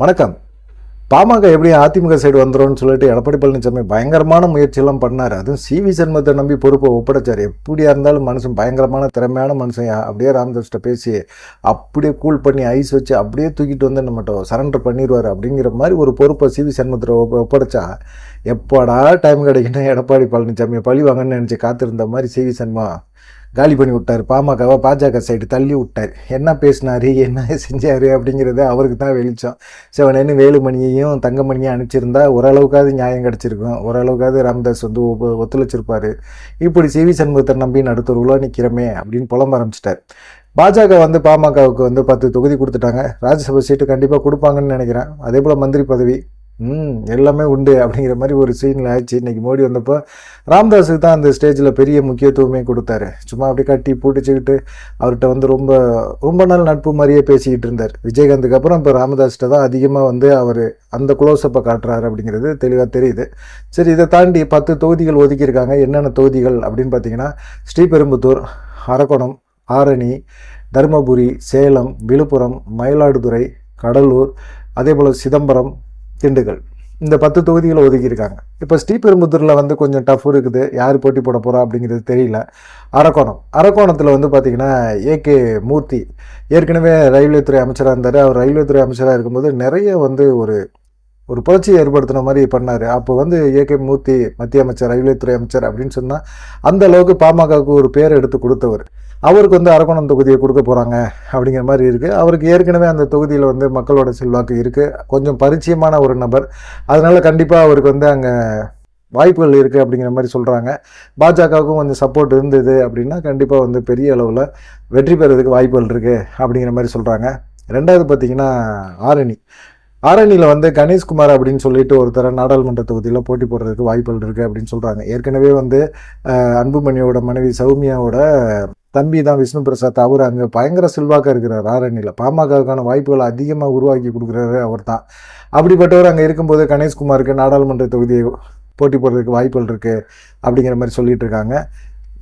வணக்கம். பாமக எப்படி அதிமுக சைடு வந்துரும்னு சொல்லிட்டு எடப்பாடி பழனிசாமி பயங்கரமான முயற்சியெல்லாம் பண்ணார். அதுவும் சி வி சண்முகத்தை நம்பி பொறுப்பை ஒப்படைச்சார். எப்படியா இருந்தாலும் மனுஷன் பயங்கரமான திறமையான மனுஷன். அப்படியே ராமதாஸ்கிட்ட பேசி அப்படியே கூல் பண்ணி ஐஸ் வச்சு அப்படியே தூக்கிட்டு வந்து நம்மகிட்ட சரண்டர் பண்ணிடுவார் அப்படிங்கிற மாதிரி ஒரு பொறுப்பை சி வி சண்முகத்தில் ஒப்ப ஒப்படைச்சா எப்போடா டைம் கிடைக்கணும் எடப்பாடி பழனிசாமியை பழி வாங்கன்னு நினச்சி காத்திருந்த மாதிரி சி வி சண்முகம் காலி பண்ணி விட்டார். பாமகவை பாஜக சைடு தள்ளி விட்டார். என்ன பேசினாரு? என்ன செஞ்சார்? அப்படிங்கிறது அவருக்கு தான் வெளிச்சம். சிவனேன்னு வேலுமணியையும் தங்கமணியும் அனுப்பிச்சிருந்தா ஓரளவுக்காவது நியாயம் கிடச்சிருக்கும். ஓரளவுக்காவது ராம்தாஸ் வந்து ஒத்துழைச்சிருப்பார் ஒத்துழைச்சிருப்பாரு. இப்படி சிவி சண்முகத்தை நம்பி நடுத்தருவில் நிற்கிறோமே அப்படின்னு புலம்ப ஆரம்பிச்சிட்டார். பாஜக வந்து பாமகவுக்கு வந்து பத்து தொகுதி கொடுத்துட்டாங்க. ராஜ்யசபா சீட்டு கண்டிப்பாக கொடுப்பாங்கன்னு நினைக்கிறேன். அதே போல் மந்திரி பதவி ம் எல்லாமே உண்டு அப்படிங்கிற மாதிரி ஒரு சீனில் ஆச்சு இன்னைக்கு மோடி வந்தப்போ ராம்தாஸுக்கு தான் அந்த ஸ்டேஜில் பெரிய முக்கியத்துவமே கொடுத்தாரு. சும்மா அப்படியே கட்டி பூட்டிச்சுக்கிட்டு அவர்கிட்ட வந்து ரொம்ப ரொம்ப நாள் நட்பு மாதிரியே பேசிக்கிட்டு இருந்தார். விஜயகாந்துக்கு அப்புறம் இப்போ ராமதாஸ்கிட்ட தான் அதிகமாக வந்து அவர் அந்த குளோஸப்பை காட்டுறாரு அப்படிங்கிறது தெளிவாக தெரியுது. சரி இதை தாண்டி பத்து தொகுதிகள் ஒதுக்கியிருக்காங்க. என்னென்ன தொகுதிகள் அப்படின்னு பார்த்தீங்கன்னா ஸ்ரீபெரும்புத்தூர் அரக்கோணம் ஆரணி தருமபுரி சேலம் விழுப்புரம் மயிலாடுதுறை கடலூர் அதே போல் சிதம்பரம் திண்டுக்கல். இந்த பத்து தொகுதிகளை ஒதுக்கியிருக்காங்க. இப்போ ஸ்ரீபெரும்புத்தூரில் வந்து கொஞ்சம் டஃப் இருக்குது. யார் போட்டி போட போகிறா அப்படிங்கிறது தெரியல. அரக்கோணம். அரக்கோணத்தில் வந்து பார்த்திங்கன்னா ஏகே மூர்த்தி. ஏற்கனவே ரயில்வே துறை அமைச்சராக இருந்தார். அவர் ரயில்வே துறை அமைச்சராக இருக்கும்போது நிறைய வந்து ஒரு ஒரு புரட்சியை ஏற்படுத்தின மாதிரி பண்ணார். அப்போ வந்து ஏகே மூர்த்தி மத்திய அமைச்சர் ரயில்வே துறை அமைச்சர் அப்படின்னு சொன்னால் அந்த அளவுக்கு பாமகவுக்கு ஒரு பேர் எடுத்து கொடுத்தவர். அவருக்கு வந்து அரக்கோணம் தொகுதியை கொடுக்க போகிறாங்க அப்படிங்கிற மாதிரி இருக்குது அவருக்கு ஏற்கனவே அந்த தொகுதியில் வந்து மக்களோட செல்வாக்கு இருக்குது கொஞ்சம் பரிச்சயமான ஒரு நபர். அதனால் கண்டிப்பாக அவருக்கு வந்து அங்கே வாய்ப்புகள் இருக்குது அப்படிங்கிற மாதிரி சொல்கிறாங்க பாஜகவுக்கும் கொஞ்சம் சப்போர்ட் இருந்தது அப்படின்னா கண்டிப்பாக வந்து பெரிய அளவில் வெற்றி பெறதுக்கு வாய்ப்புகள் இருக்குது அப்படிங்கிற மாதிரி சொல்கிறாங்க ரெண்டாவது பார்த்தீங்கன்னா ஆரணி. ஆரணியில் வந்து கணேஷ்குமார் அப்படின்னு சொல்லிட்டு ஒருத்தர நாடாளுமன்ற தொகுதியில் போட்டி போடுறதுக்கு வாய்ப்புகள் இருக்குது அப்படின்னு சொல்கிறாங்க ஏற்கனவே வந்து அன்புமணியோட மனைவி சௌமியாவோட தம்பி தான் விஷ்ணு பிரசாத் அவர் அங்கே பயங்கர செல்வாக்காக இருக்கிறார் ஆரணியில். பாமகவுக்கான வாய்ப்புகளை அதிகமாக உருவாக்கி கொடுக்குறாரு அவர் தான். அப்படிப்பட்டவர் அங்கே இருக்கும்போது கணேஷ்குமாருக்கு நாடாளுமன்ற தொகுதியை போட்டி போடுறதுக்கு வாய்ப்புகள் இருக்குது அப்படிங்கிற மாதிரி சொல்லிகிட்டு இருக்காங்க.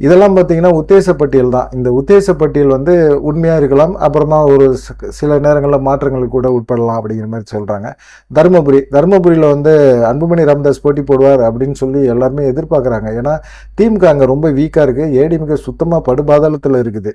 இதெல்லாம் பார்த்தீங்கன்னா உத்தேச பட்டியல் தான். இந்த உத்தேச பட்டியல் வந்து உண்மையாக இருக்கலாம் அப்புறமா ஒரு சில நேரங்களில் மாற்றங்களுக்கு கூட உட்படலாம் அப்படிங்கிற மாதிரி சொல்கிறாங்க தருமபுரி தருமபுரியில் வந்து அன்புமணி ராமதாஸ் போட்டி போடுவார் அப்படின்னு சொல்லி எல்லாருமே எதிர்பார்க்குறாங்க. ஏன்னா திமுக அங்கே ரொம்ப வீக்காக இருக்குது ஏடிஎம்கே சுத்தமாக படுபாதாளத்தில் இருக்குது.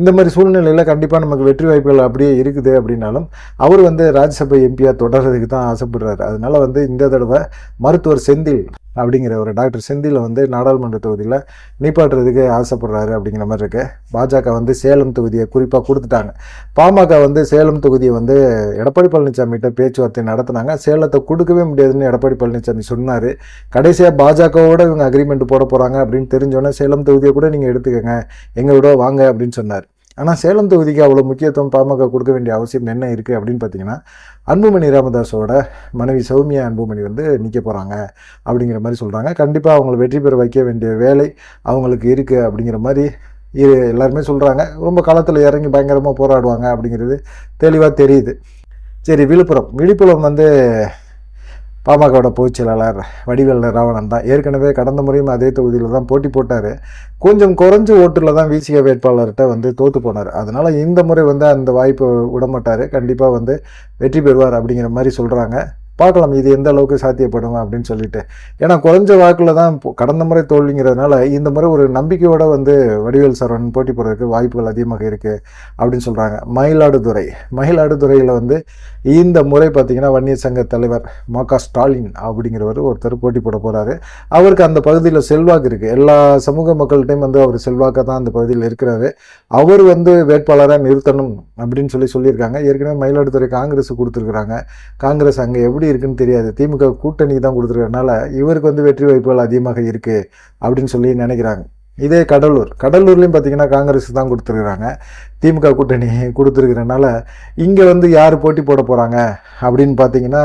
இந்த மாதிரி சூழ்நிலையில் கண்டிப்பாக நமக்கு வெற்றி வாய்ப்புகள் அப்படியே இருக்குது அப்படின்னாலும் அவர் வந்து ராஜ்யசபா எம்பியாக தொடர்றதுக்கு தான் ஆசைப்படுறாரு. அதனால் வந்து இந்த தடவை மருத்துவர் செந்தில் அப்படிங்கிற ஒரு டாக்டர் செந்தில் வந்து நாடாளுமன்ற தொகுதியில் நிப்பாட்டுறதுக்கு ஆசைப்படுறாரு அப்படிங்கிற மாதிரி இருக்கு. பாஜக வந்து சேலம் தொகுதியை குறிப்பாக கொடுத்துட்டாங்க. பாமக வந்து சேலம் தொகுதியை வந்து எடப்பாடி பழனிசாமிகிட்ட பேச்சுவார்த்தை நடத்தினாங்க. சேலத்தை கொடுக்கவே முடியாதுன்னு எடப்பாடி பழனிசாமி சொன்னார். கடைசியாக பாஜகவோட இவங்க அக்ரிமெண்ட் போட போகிறாங்க அப்படின்னு தெரிஞ்சோன்னே சேலம் தொகுதியை கூட நீங்கள் எடுத்துக்கோங்க எங்களோட வாங்க அப்படின்னு சொன்னார். ஆனால் சேலம் தொகுதிக்கு அவ்வளோ முக்கியத்துவம் பாமக கொடுக்க வேண்டிய அவசியம் என்ன இருக்குது அப்படின்னு பார்த்தீங்கன்னா அன்புமணி ராமதாஸோட மனைவி சௌமியா அன்புமணி வந்து நிற்க போகிறாங்க அப்படிங்கிற மாதிரி சொல்கிறாங்க கண்டிப்பாக அவங்கள வெற்றி பெற வைக்க வேண்டிய வேலை அவங்களுக்கு இருக்குது அப்படிங்கிற மாதிரி இது எல்லாருமே சொல்கிறாங்க ரொம்ப காலத்தில் இறங்கி பயங்கரமாக போராடுவாங்க அப்படிங்கிறது தெளிவாக தெரியுது. சரி விழுப்புரம். விழுப்புரம் வந்து பாமகவோட பொதுச் செயலாளர் வடிவேல் ராவணன் தான். ஏற்கனவே கடந்த முறையும் அதே தொகுதியில் தான் போட்டி போட்டார். கொஞ்சம் குறைஞ்ச ஓட்டில் தான் விசிக வேட்பாளர்கிட்ட வந்து தோற்று போனார். அதனால் இந்த முறை வந்து அந்த வாய்ப்பு விட மாட்டார் கண்டிப்பாக வந்து வெற்றி பெறுவார் அப்படிங்கிற மாதிரி சொல்கிறாங்க பார்க்கலாம் இது எந்த அளவுக்கு சாத்தியப்படும் அப்படின்னு சொல்லிட்டு. ஏன்னா குறைஞ்ச வாக்கில் தான் கடந்த முறை தோல்விங்கிறதுனால இந்த முறை ஒரு நம்பிக்கையோட வந்து வடிவேல் சரவணன் போட்டி போடுறதுக்கு வாய்ப்புகள் அதிகமாக இருக்குது அப்படின்னு சொல்கிறாங்க மயிலாடுதுறை. மயிலாடுதுறையில் வந்து இந்த முறை பார்த்தீங்கன்னா வன்னியர் சங்க தலைவர் ம க ஸ்டாலின் அப்படிங்கிறவர் ஒருத்தர் போட்டி போட போகிறாரு அவருக்கு அந்த பகுதியில் செல்வாக்கு இருக்குது எல்லா சமூக மக்கள்கிட்டையும் வந்து அவர் செல்வாக்காக தான் அந்த பகுதியில் இருக்கிறாரு. அவர் வந்து வேட்பாளராக நிறுத்தணும் அப்படின்னு சொல்லி சொல்லியிருக்காங்க. ஏற்கனவே மயிலாடுதுறை காங்கிரஸ் கொடுத்துருக்குறாங்க. காங்கிரஸ் அங்கே எப்படி இருக்குன்னு தெரியாது. திமுக கூட்டணி தான் கொடுத்துருக்கறனால இவருக்கு வந்து வெற்றி வாய்ப்புகள் அதிகமாக இருக்குது அப்படின்னு சொல்லி நினைக்கிறாங்க. இதே கடலூர். கடலூர்லேயும் பார்த்தீங்கன்னா காங்கிரஸ் தான் கொடுத்துருக்குறாங்க. திமுக கூட்டணி கொடுத்துருக்கிறனால இங்கே வந்து யார் போட்டி போட போகிறாங்க அப்படின்னு பார்த்தீங்கன்னா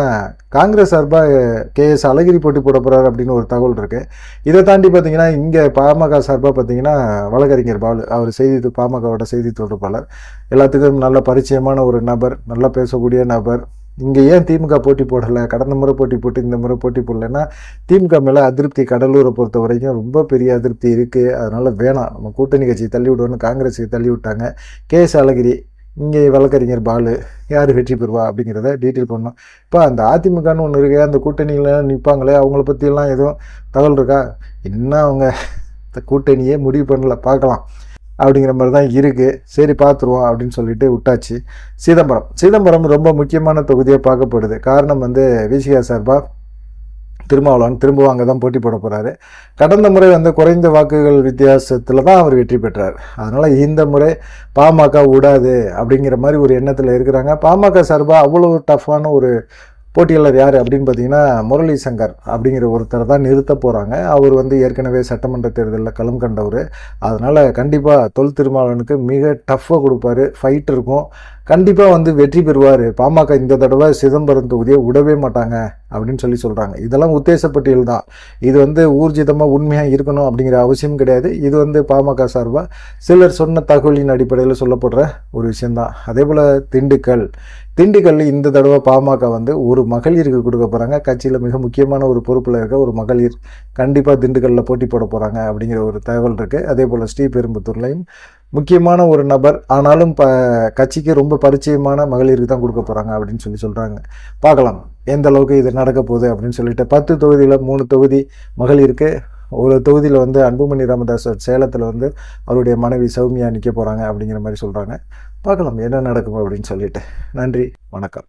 காங்கிரஸ் சார்பாக கேஎஸ் அழகிரி போட்டி போட போகிறாரு அப்படின்னு ஒரு தகவல் இருக்குது இதை தாண்டி பார்த்தீங்கன்னா இங்கே பாமக சார்பாக பார்த்தீங்கன்னா வழக்கறிஞர் பாலு அவர் செய்தி பாமகவோட செய்தி தொடர்பாளர். எல்லாத்துக்கும் நல்ல பரிச்சயமான ஒரு நபர் நல்லா பேசக்கூடிய நபர். இங்கே ஏன் திமுக போட்டி போடலை? கடந்த முறை போட்டி போட்டு இந்த முறை போட்டி போடலைன்னா திமுக மேலே அதிருப்தி கடலூரை பொறுத்த வரைக்கும் ரொம்ப பெரிய அதிருப்தி இருக்குது அதனால் வேணாம். நம்ம கூட்டணி கட்சி தள்ளி விடுவோன்னு காங்கிரஸுக்கு தள்ளி விட்டாங்க. கே எஸ் அழகிரி இங்கே வழக்கறிஞர் பாலு யார் வெற்றி பெறுவா அப்படிங்கிறத டீட்டெயில் பண்ணோம் இப்போ அந்த அதிமுகன்னு ஒன்று இருக்கு அந்த கூட்டணியில் நிற்பாங்களே அவங்கள பற்றியெல்லாம் எதுவும் தகவல் இருக்கா? இன்னும் அவங்க? இந்த கூட்டணியே முடிவு பண்ணல. பார்க்கலாம். அப்படிங்கிற மாதிரி தான் இருக்குது சரி பார்த்துருவோம் அப்படின்னு சொல்லிட்டு விட்டாச்சு. சிதம்பரம். சிதம்பரம் ரொம்ப முக்கியமான தொகுதியாக பார்க்கப்படுது. காரணம் வந்து விசிகா சார்பாக திருமாவளவன் திரும்பவும் அங்கே தான் போட்டி போட போகிறாரு கடந்த முறை வந்து குறைந்த வாக்குகள் வித்தியாசத்தில் தான் அவர் வெற்றி பெற்றார். அதனால் இந்த முறை பாமக விடாது அப்படிங்கிற மாதிரி ஒரு எண்ணத்தில் இருக்கிறாங்க. பாமக சார்பாக அவ்வளோ டஃப்பான ஒரு போட்டியாளர் யார் அப்படின்னு பார்த்தீங்கன்னா முரளி சங்கர் அப்படிங்கிற ஒருத்தர் தான் நிறுத்த போகிறாங்க அவர் வந்து ஏற்கனவே சட்டமன்ற தேர்தலில் களம் கண்டவர். அதனால் கண்டிப்பாக தொல் திருமாவளவனுக்கு மிக டஃப்பாக கொடுப்பாரு. ஃபைட் இருக்கும். கண்டிப்பாக வந்து வெற்றி பெறுவார். பாமக இந்த தடவை சிதம்பரம் தொகுதியை விடவே மாட்டாங்க அப்படின்னு சொல்லி சொல்கிறாங்க இதெல்லாம் உத்தேசப்பட்டியல் தான். இது வந்து ஊர்ஜிதமாக உண்மையாக இருக்கணும் அப்படிங்கிற அவசியம் கிடையாது. இது வந்து பாமக சார்பாக சிலர் சொன்ன தகவலின் அடிப்படையில் சொல்லப்படுற ஒரு விஷயந்தான் அதே போல் திண்டுக்கல். திண்டுக்கல் இந்த தடவை பாமக வந்து ஒரு மகளிருக்கு கொடுக்க போகிறாங்க கட்சியில் மிக முக்கியமான ஒரு பொறுப்பில் இருக்க ஒரு மகளிர் கண்டிப்பாக திண்டுக்கல்லில் போட்டி போட போகிறாங்க அப்படிங்கிற ஒரு தகவல் இருக்குது அதே போல் ஸ்ரீபெரும்புத்தூர்லையும் முக்கியமான ஒரு நபர் ஆனாலும் ப கட்சிக்கு ரொம்ப பரிச்சயமான மகளிருக்கு தான் கொடுக்க போகிறாங்க அப்படின்னு சொல்லி சொல்கிறாங்க பார்க்கலாம் எந்த அளவுக்கு இது நடக்க போகுது அப்படின்னு சொல்லிட்டு பத்து தொகுதியில் மூணு தொகுதி மகளிருக்கு. ஒரு தொகுதியில் வந்து அன்புமணி ராமதாஸ் சேலத்தில் வந்து அவருடைய மனைவி சௌமியா நிற்க போகிறாங்க அப்படிங்கிற மாதிரி சொல்கிறாங்க பார்க்கலாம் என்ன நடக்கும் அப்படின்னு சொல்லிட்டு. நன்றி வணக்கம்.